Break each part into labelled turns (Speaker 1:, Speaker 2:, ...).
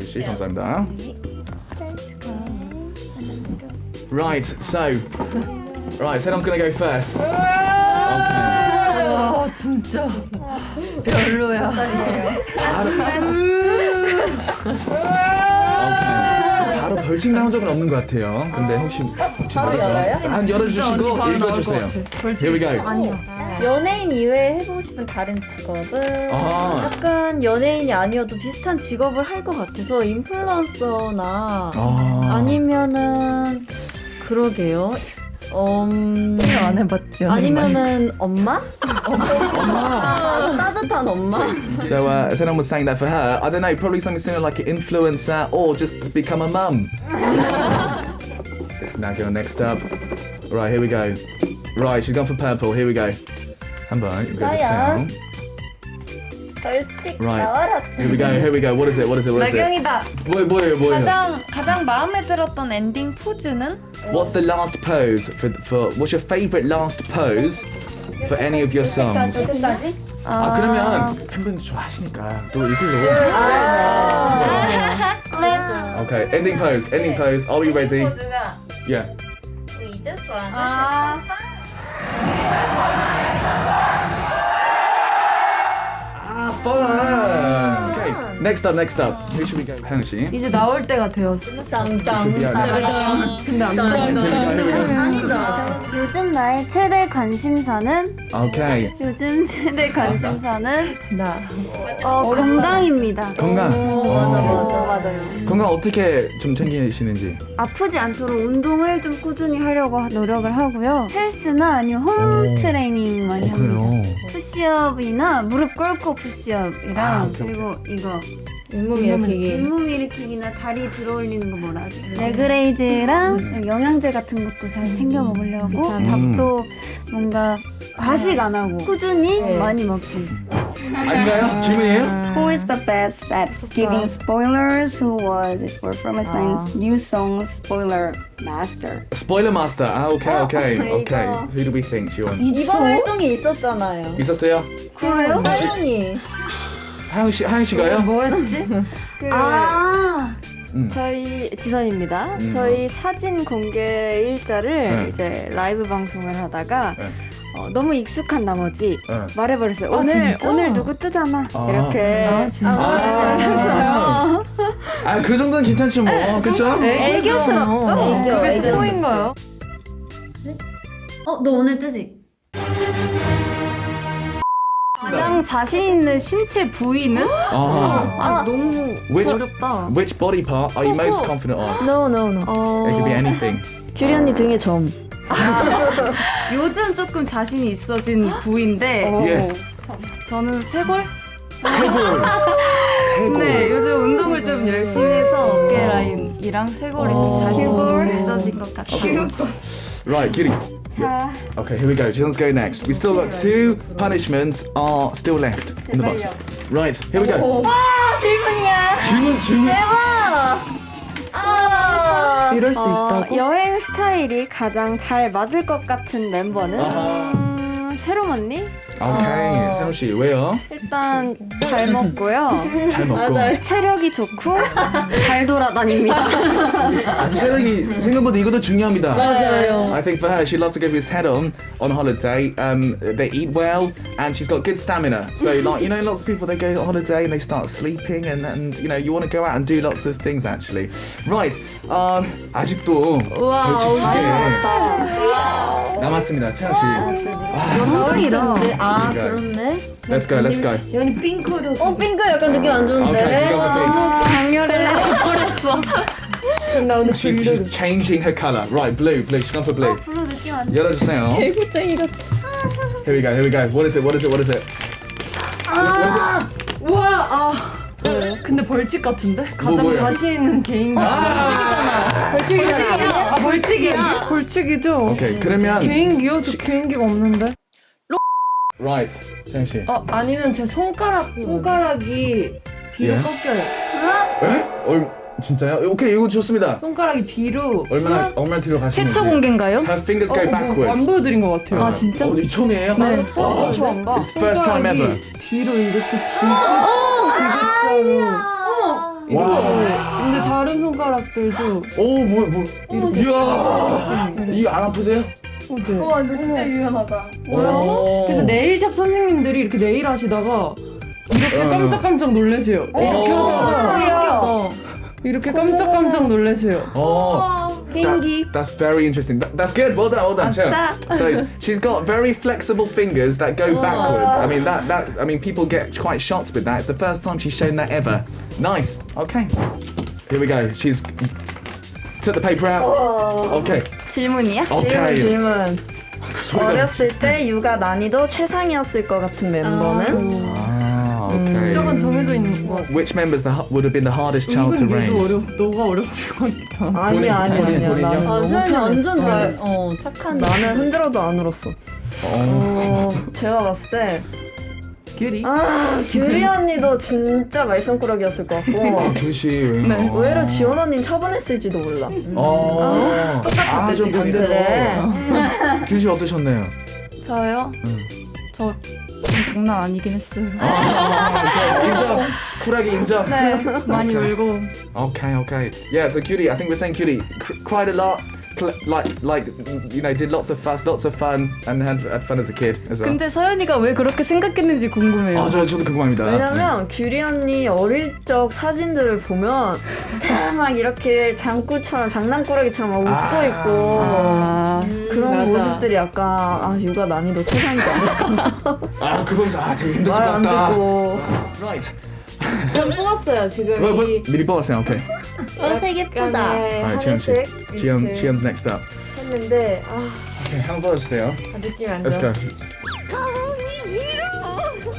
Speaker 1: 주시 감사합니다. Right, so right, Sedom's gonna go first. Okay.
Speaker 2: 아 진짜 별로야.
Speaker 1: Okay. 바로 벌칙 나온 적은 없는 것 같아요. 근데 혹시 혹시 바로 열어요? 한 열어주시고 읽어주세요. Here we go.
Speaker 3: 연예인 이외에 해보고 싶은 다른 직업은
Speaker 1: 아,
Speaker 3: 약간 연예인이 아니어도 비슷한 직업을 할 것 같아서 인플루언서나
Speaker 1: 아.
Speaker 3: 아니면은 그러게요. 음,
Speaker 2: 안 해봤지.
Speaker 3: 아니면은 엄마? 엄마. 따뜻한 엄마?
Speaker 1: So uh, Sedom was saying that for her. I don't know, probably something similar like an influencer or just become a mum. this is now going next up. Right, here we go. Right, she's gone for purple. Here we go. 한번 읽어주세요.
Speaker 3: 벌칙
Speaker 1: Right.
Speaker 3: 나와라.
Speaker 1: Here we go. Here we go. What is it? What is it? What is it?
Speaker 2: 나경이다.
Speaker 1: 뭐 뭐예요? 뭐예요?
Speaker 2: 가장 가장 마음에 들었던 엔딩 포즈는
Speaker 1: What's the last pose for for? What's your favorite last pose for any of your songs?
Speaker 3: 끝까지?
Speaker 1: 아 그러면 팬분들 좋아하시니까 또 이걸로. Okay, ending pose. Ending pose. Are we ready? Yeah.
Speaker 3: We just wanna
Speaker 2: 아
Speaker 1: Ah, fun. Okay. Next up. Next up. Who should we go? 하영 씨.
Speaker 2: 이제 나올 때가 되었어.
Speaker 3: 땅땅.
Speaker 1: Here
Speaker 2: 근데 안 나.
Speaker 3: 아니다.
Speaker 4: 요즘 나의 최대 관심사는
Speaker 1: Okay.
Speaker 4: 요즘 최대 관심사는
Speaker 2: 나.
Speaker 4: 어, 건강입니다.
Speaker 1: 건강.
Speaker 4: 맞아
Speaker 1: 어.
Speaker 4: 맞아 맞아요.
Speaker 1: 건강 어떻게 좀 챙기시는지.
Speaker 4: 아프지 않도록 운동을 좀 꾸준히 하려고 노력을 하고요. 헬스나 아니면 홈
Speaker 1: 오.
Speaker 4: 트레이닝 많이
Speaker 1: 어,
Speaker 4: 합니다. 푸시업이나 무릎 꿇고 푸시업이랑
Speaker 1: 아, 오케이,
Speaker 4: 그리고 이거
Speaker 2: 잇몸 일으키기.
Speaker 4: 잇몸 일으키기나 다리 들어올리는 거 뭐라 하지? 레그레이즈랑 영양제 같은 것도 잘 챙겨 먹으려고
Speaker 2: 비타민.
Speaker 4: 밥도 뭔가 과식 안 하고 꾸준히
Speaker 2: 네.
Speaker 4: 많이 먹기.
Speaker 1: 아닌가요? 질문이에요?
Speaker 5: Who is the best at giving spoilers? Who was it for Promise Nine's new song Spoiler Master?
Speaker 1: Spoiler master. 아, okay, okay,
Speaker 3: 이거.
Speaker 1: okay. Who do we think, 지원?
Speaker 3: 이번 활동이 있었잖아요.
Speaker 1: 있었어요?
Speaker 3: 그래요? 하연이.
Speaker 1: 하영 씨, 하영 씨가요?
Speaker 2: 뭐 했지?
Speaker 3: 그
Speaker 4: 아,
Speaker 1: 음.
Speaker 6: 저희 지선입니다.
Speaker 1: 음.
Speaker 6: 저희 사진 공개 일자를
Speaker 1: 네.
Speaker 6: 이제 라이브 방송을 하다가
Speaker 1: 네.
Speaker 6: 어, 너무 익숙한 나머지
Speaker 1: 네.
Speaker 6: 말해버렸어요.
Speaker 2: 아,
Speaker 6: 오늘
Speaker 2: 진짜?
Speaker 6: 오늘 누구 뜨잖아
Speaker 1: 아.
Speaker 6: 이렇게.
Speaker 2: 아 진짜.
Speaker 1: 아, 아, 그 정도는 괜찮죠, 뭐. 그쵸?
Speaker 6: 애교스럽죠?
Speaker 3: 애교,
Speaker 2: 그게
Speaker 3: 애교.
Speaker 2: 스포인가요?
Speaker 4: 어, 너 오늘 뜨지?
Speaker 2: 가장 자신 있는 신체 부위는?
Speaker 1: 아.
Speaker 2: 아 너무
Speaker 1: Which-
Speaker 2: 어렵다.
Speaker 1: Which body part are you most confident on?
Speaker 6: No no no.
Speaker 1: It could be anything.
Speaker 6: 규리 언니 등에 점.
Speaker 2: 요즘 조금 자신이 있어진 부위인데
Speaker 1: 예.
Speaker 2: 저는 쇄골?
Speaker 1: 쇄골. 쇄골.
Speaker 2: 네 요즘 운동을 좀 열심히 해서 어깨 라인이랑 쇄골이
Speaker 1: 어.
Speaker 2: 좀 자신
Speaker 1: 쇄골?
Speaker 2: 있어진 것 같아요.
Speaker 1: Right, Giddy.
Speaker 4: 자,
Speaker 1: Okay, here we go. Jillian's go next. We still got two punishments are still left in the box. Right, here we go.
Speaker 3: 질문이야.
Speaker 1: 질문, 질문.
Speaker 3: 아.
Speaker 2: 이럴 수
Speaker 6: 어, 여행 스타일이 가장 잘 맞을 것 같은 멤버는
Speaker 1: 아하.
Speaker 6: 음, 새롬 언니?
Speaker 1: 오케이, 세로 씨 왜요?
Speaker 6: 일단 잘 먹고요.
Speaker 1: 잘 먹고.
Speaker 6: 체력이 좋고 잘 돌아다닙니다.
Speaker 1: 아, 체력이 생각보다 이것도 중요합니다.
Speaker 3: 맞아요.
Speaker 1: I think for her, she loves to go with his head on on holiday. Um, they eat well, and she's got good stamina. So, like you know, lots of people they go on holiday and they start sleeping, and, and you know, you want to go out and do lots of things actually. Right. Um, 아직도
Speaker 2: 우와,
Speaker 1: 벌칙 두 개. 남았습니다, 채영 씨.
Speaker 3: 연정이다. 아,
Speaker 1: 그러니까.
Speaker 3: 그렇네.
Speaker 1: Let's go, let's go.
Speaker 3: 어, 핑크 약간 느낌 안 좋은데.
Speaker 1: Okay, she's going for pink.
Speaker 6: 강렬해.
Speaker 1: She, she's changing her colour. Right, blue, blue. She's gone for blue.
Speaker 4: 블루 느낌 안
Speaker 1: 열어주세요. Here we go, here we go. What is it? What is it? What is it? What is it?
Speaker 2: 우와 아. 근데 벌칙 같은데? 가장
Speaker 1: 뭐예요?
Speaker 2: 자신 있는 개인기.
Speaker 1: 아!
Speaker 2: 벌칙이잖아. 아 벌칙이야. 벌칙이죠.
Speaker 1: 오케이, 그러면
Speaker 2: 개인기요? 저 개인기가 없는데.
Speaker 1: Right, 채영 씨.
Speaker 2: 어 아니면 제 손가락 손가락이 뒤로
Speaker 1: 예?
Speaker 2: 꺾여요.
Speaker 1: 에? 얼 진짜요? 오케이, 이거 좋습니다.
Speaker 2: 손가락이 뒤로.
Speaker 1: 얼마나 얼마나 뒤로 가시는지.
Speaker 2: 최초 공개인가요?
Speaker 1: Her fingers go
Speaker 2: 어, 뭐, 안
Speaker 1: backwards.
Speaker 2: 보여드린 것 같아요. 아 진짜?
Speaker 1: 어, 이 처음이에요?
Speaker 2: 네.
Speaker 1: 어, It's the first time ever.
Speaker 2: 뒤로 이렇게 굴- 디귿자로. 어머
Speaker 1: 와.
Speaker 2: 근데 다른 손가락들도
Speaker 1: 오, 뭐, 뭐. 이야. 이거 안 아프세요?
Speaker 2: 네.
Speaker 3: 와 근데 진짜 유연하다.
Speaker 1: 오.
Speaker 2: 그래서 네일샵 선생님들이 이렇게 네일 하시다가 이렇게
Speaker 1: 어.
Speaker 2: 깜짝깜짝 놀래세요. 이렇게 하다가
Speaker 3: 신기하다.
Speaker 2: 이렇게 깜짝깜짝 놀래세요.
Speaker 1: Oh,
Speaker 3: 핑기.
Speaker 1: that, that's very interesting. That, that's good. Well done. Well done. Sure. So she's got very flexible fingers that go backwards. I mean that that I mean people get quite shocked with that. It's the first time she's shown that ever. Nice. Okay. Here we go. She's took the paper out. Okay.
Speaker 6: 질문이야?
Speaker 1: Okay.
Speaker 3: 질문.
Speaker 1: 소리가-
Speaker 3: 어렸을 때 육아 난이도 최상이었을 것 같은 멤버는?
Speaker 1: Ah, okay.
Speaker 2: 저건 정해져 있는 거.
Speaker 1: Which members the, would have been the hardest child to
Speaker 2: 은근 얘도
Speaker 1: raise?
Speaker 2: 어려, 너가 어렸을 것 같다.
Speaker 3: 아니야 아니야
Speaker 1: 본인,
Speaker 3: 아니야.
Speaker 1: 본인이요?
Speaker 3: 나는
Speaker 2: 아,
Speaker 3: 너무
Speaker 2: 수현이 완전
Speaker 3: 편했어.
Speaker 2: 잘-
Speaker 3: 어 착한. 나는 흔들어도 안 울었어. 어 제가 봤을 때.
Speaker 2: 귤이?
Speaker 3: 아 규리 언니도 진짜 말썽꾸러기였을 것 같고
Speaker 1: 조시.
Speaker 2: 네.
Speaker 3: 의외로 지원 언니는 차분했을지도 몰라.
Speaker 1: 어. 아, 좀
Speaker 2: 지금.
Speaker 1: 반대로.
Speaker 3: 그래.
Speaker 1: 규시 어떠셨나요?
Speaker 2: 저요?
Speaker 1: 응.
Speaker 2: 저 좀 장난 아니긴 했어요.
Speaker 1: 아, 오케이. 인정. 쿨하게 인정.
Speaker 2: 네, 많이 울고.
Speaker 1: Okay, okay. Yeah, so Cutie, I think we're saying Cutie cr- cried a lot, like, like, you know, did lots of fuss, lots of fun, and had, had fun as a kid as well.
Speaker 2: 근데 서연이가 왜 그렇게 생각했는지 궁금해요.
Speaker 1: 아, 저, 저도 궁금합니다.
Speaker 3: 왜냐면 규리 언니 어릴 적 사진들을 보면 다막 이렇게 장구처럼 장난꾸러기처럼 막 웃고
Speaker 1: 아.
Speaker 3: 있고
Speaker 2: 아,
Speaker 3: 그런
Speaker 2: 맞아.
Speaker 3: 모습들이 약간 아 육아 난이도 최상이지 않을까
Speaker 1: 아, 그건 아, 되게 힘들었을
Speaker 3: 말것안
Speaker 1: 같다.
Speaker 3: 듣고
Speaker 1: Right.
Speaker 2: 좀 뽑았어요 지금
Speaker 1: 뭐, 뭐,
Speaker 2: 이
Speaker 1: 미리 뽑았어요. Okay.
Speaker 3: 어색 예쁘다
Speaker 2: 약간의
Speaker 1: Alright, 지연 씨.
Speaker 2: 하늘색
Speaker 1: 지연,
Speaker 2: 밑을
Speaker 1: 지연's next up.
Speaker 2: 했는데 아
Speaker 1: Okay, 한번 뽑아주세요.
Speaker 2: 느낌이 안
Speaker 1: Let's
Speaker 2: 좋아.
Speaker 1: go.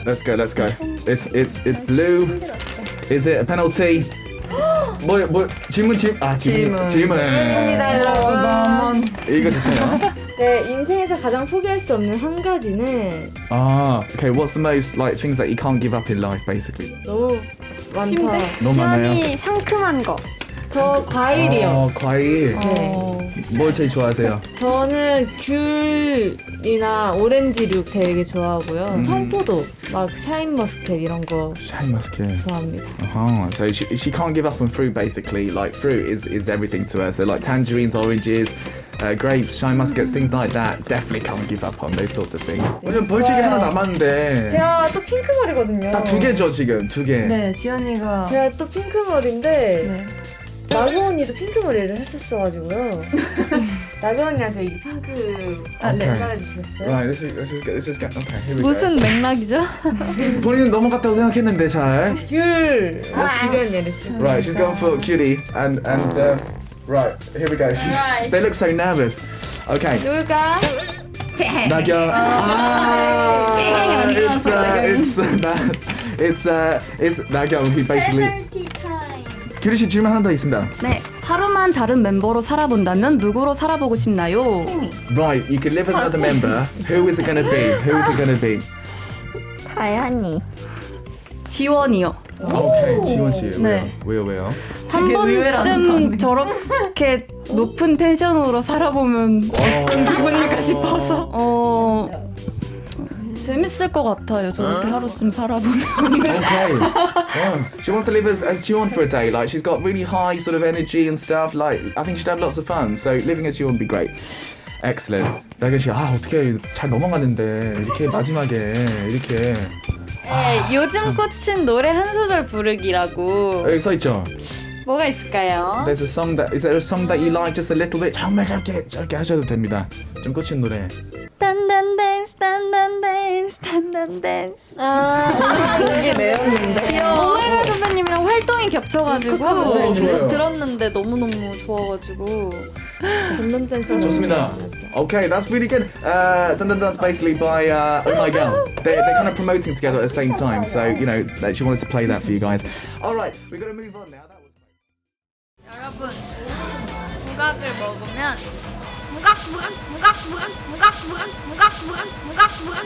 Speaker 1: Let's go. Let's go. It's it's it's blue. Is it a penalty? 뭐, 뭐, 질문, 질문. 아, 질문.
Speaker 3: 질문.
Speaker 1: 질문.
Speaker 2: 입니다 여러분.
Speaker 1: 이거 주세요.
Speaker 7: 네, 인생에서 가장 포기할 수 없는 한 가지는
Speaker 1: Ah, okay. What's the most like things that you can't give up in life, basically?
Speaker 2: 너무 많다.
Speaker 1: 너무 많아요.
Speaker 6: 지연이 상큼한 거.
Speaker 7: 저 과일이요.
Speaker 1: 어, 과일.
Speaker 2: 어,
Speaker 1: 뭘 제일 좋아하세요?
Speaker 7: 저는 귤이나 오렌지류 되게 좋아하고요.
Speaker 1: 음.
Speaker 7: 청포도, 막 샤인머스켓 이런 거
Speaker 1: 샤인머스켓.
Speaker 7: 좋아합니다.
Speaker 1: Uh-huh. So she, she can't give up on fruit basically. Like fruit is, is everything to her. So like tangerines, oranges, uh, grapes, shine muskets, things like that. Definitely can't give up on those sorts of things. 왜냐면 벌칙이 하나 남았는데.
Speaker 7: 제가 또 핑크 머리거든요.
Speaker 1: 딱 두 개죠 지금 두 개.
Speaker 2: 네, 지연이가
Speaker 7: 제가 또 핑크 머리인데
Speaker 2: 네.
Speaker 7: 나경 언니도 핑크 머리를 했었어가지고요. 나경 언니한테 이 핑크
Speaker 2: 아, 네.
Speaker 1: Okay.
Speaker 7: 잘해주시겠어요?
Speaker 1: Right, this is this is this is okay. Here we
Speaker 2: 무슨 맥락이죠?
Speaker 1: go. 본인은 넘어갔다고 생각했는데 잘.
Speaker 7: 귤 비건 예르시.
Speaker 1: Right, she's going for cutie and and uh, right here we go. She's, They look so nervous. Okay,
Speaker 7: 누굴까?
Speaker 1: 나경. Ah, it's uh, it's uh, na- it's uh, it's 나경 who basically. 규리 씨 질문 하나 더 있습니다.
Speaker 2: 네, 하루만 다른 멤버로 살아본다면 누구로 살아보고 싶나요?
Speaker 1: Right, you could live as another member. Who is it gonna be? Who is it gonna be?
Speaker 6: 다현이.
Speaker 2: 지원이요.
Speaker 1: Okay, 지원 씨. 왜요?
Speaker 2: 네.
Speaker 1: 왜요? 왜요?
Speaker 2: 한 번쯤 저렇게 높은 텐션으로 살아보면 어떤 기분일까 싶어서 어 재밌을 것 같아요. 저렇게 하루쯤 살아보면.
Speaker 1: Okay. Yeah. She wants to live as, as Jiwon for a day. Like she's got really high sort of energy and stuff. Like I think she'd have lots of fun. So living as Jiwon would be great. Excellent. 나경 씨, 아 어떻게 잘 넘어갔는데 이렇게 마지막에 이렇게
Speaker 6: 네, 요즘 꽂힌 노래 한 소절 부르기라고
Speaker 1: 여기 써 있죠.
Speaker 6: 뭐가 있을까요?
Speaker 1: There's a song that is there a song that you like just a little bit. 정말 짧게 짧게 하셔도 됩니다. 좀 꽂힌 노래.
Speaker 6: 딴딴 댄스 딴딴 댄스 딴딴 댄스
Speaker 3: 이게 매운인데
Speaker 6: 오메갈 선배님이랑 활동이 겹쳐가지고
Speaker 1: 어,
Speaker 6: 계속. 들었는데 너무너무 좋아가지고
Speaker 7: 던던 댄스.
Speaker 1: 좋습니다. Okay, that's really good. Uh, Dun Dun Dun's basically by uh, Oh My Girl. They're, they're kind of promoting together at the same time. So, you know, that she wanted to play that for you guys. All right, we've got to move on now.
Speaker 6: 여러분 무각을 먹으면 무각 무각 무각 무각 무각 무각 무각 무각 무각 무각